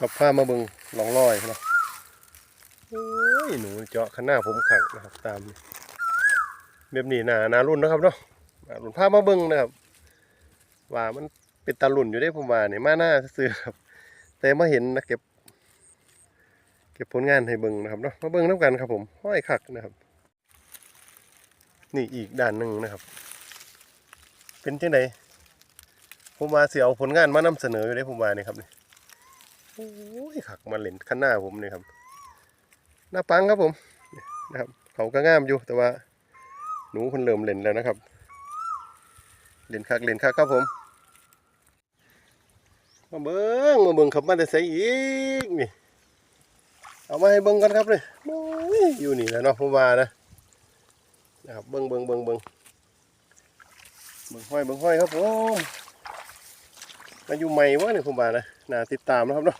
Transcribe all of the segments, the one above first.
กับผ้ามาเบิงหลองลอยนะโอ้ยหนูเจาะข้างหน้าผมขังนะครับ ตามนี่แบบนี้หนาหนารุ่นนะครับเนาะหนารุ่นผ้ามาเบิงนะครับ ว่ามันเป็นตารุ่นอยู่ได้ผมว่าเนี่ยมาหน้าซื้อครับแต่มาเห็นนะเก็บ เก็บผลงานให้เบิงนะครับเนาะมาเบิงน้ำกันครับ ผมห้อยขักนะครับ นี่อีกด้านหนึ่งนะครับ เป็นจังไดผมว่าสิเอาผลงานมานำเสนออยู่ได้ผมว่านี่ยครับเนี่ย โอ้ยขักมาเล่นข้างหน้าผมนี่ครับ หน้าปังครับผมนะครับเขาก็งามอยู่แต่ว่า หนูเพิ่นเริ่มเล่นแล้วนะครับ เล่นคักเล่นคักครับผม มาเบิ้งมาเบิ้งครับมาแต่ใส่อีกนี่เอามาให้เบิ้งกันครับเลยโอ้ยอยู่นี่แหล้วเนาะผมว่านะนะครับเบิ้งเบิ้งเบิ้งเบิ้งเบิ้งห้อยเบิ้งห้อยครับผม มาอยู่ใหม่วะเนี่ยผมว่านะน่าติดตามนะครับเนาะ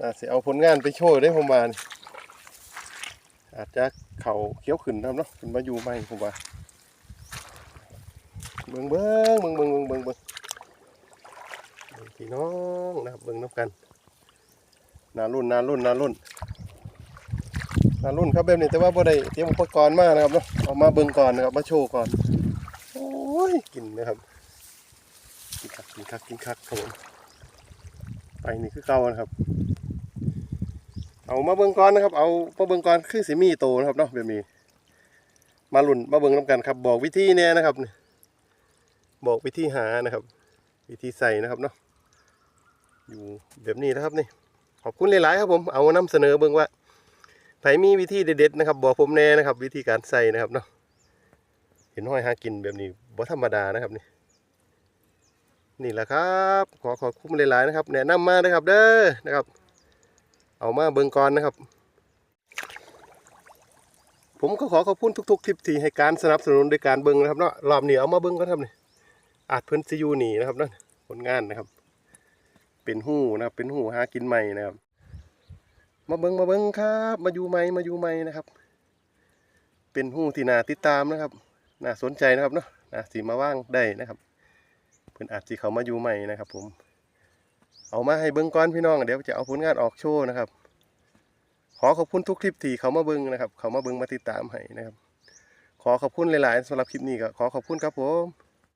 น่าสิเอาผลงานไปโชว์ได้ผมว่าอาจจะเขาเขียวขึ้นนะครับเนาะเป็นมาอยู่ใหม่ผมว่าเบิ้งเบิ้งเบิ้งเบิ้งเบิ้งเบิ้งเบิ้งพี่น้องนะครับเบิ้งน้ำกันนารุ่นนารุ่นนารุ่นนารุ่นครับแบบนี้แต่ว่าบ่ได้เตรียมอุปกรณ์มากนะครับเนาะเอามาเบิ่งก่อนนะครับมาโชว์ก่อนโอ้ยกินนะครับ กินคักกินคักกินคักครับผมไปนี่คือเก่านะครับ เอามาเบิ่งก่อนนะครับ เอามาเบิ่งก่อนคือสิมีโตนะครับเนาะแบบนี้มารุ่นมาเบิ่งน้ำกันครับ บอกวิธีเนี่ยนะครับ บอกวิธีหานะครับ วิธีใส่นะครับเนาะอยู่แบบนี้นะครับนี่ขอบคุณหลายๆครับผมเอานำเสนอเบิ่งว่าไผมีวิธีเด็ดๆนะครับ บอกผมแน่นะครับ วิธีการใส่นะครับเนาะเห็นห้อยหากินแบบนี้บ่ธรรมดานะครับนี่ นี่แหละครับ ขอขอบคุณหลายๆนะครับ แนะนำมานะครับ เด้อนะครับ เอามาเบิ่งก่อนนะครับ ผมก็ขอขอบคุณทุกๆคลิปที่ให้การสนับสนุนโดยการเบิ่งนะครับเนาะรอบนี้เอามาเบิ่งก็ทำนี่อาจเพิ่นซิยูหนีนะครับเนาะผลงานนะครับ เป็นหูนะครับ เป็นหูหากินใหม่นะครับ มาเบิงมาเบิงครับ มาอยู่ใหม่มาอยู่ใหม่นะครับ เป็นหูที่น่าติดตามนะครับน่าสนใจนะครับเนาะน่าสีมาว่างได้นะครับ พิ่นอาจสิเขามาอยู่ใหม่นะครับ ผม เอามาให้เบิ้งก้อนพี่น้องเดี๋ยวจะเอาผลงานออกโชว์นะครับ ขอขอบคุณทุกคลิปที่เขามาเบิ้งนะครับ เขามาเบิ้งมาติดตามให้นะครับ ขอขอบคุณหลาย ๆสำหรับคลิปนี้ก็ขอขอบคุณครับผม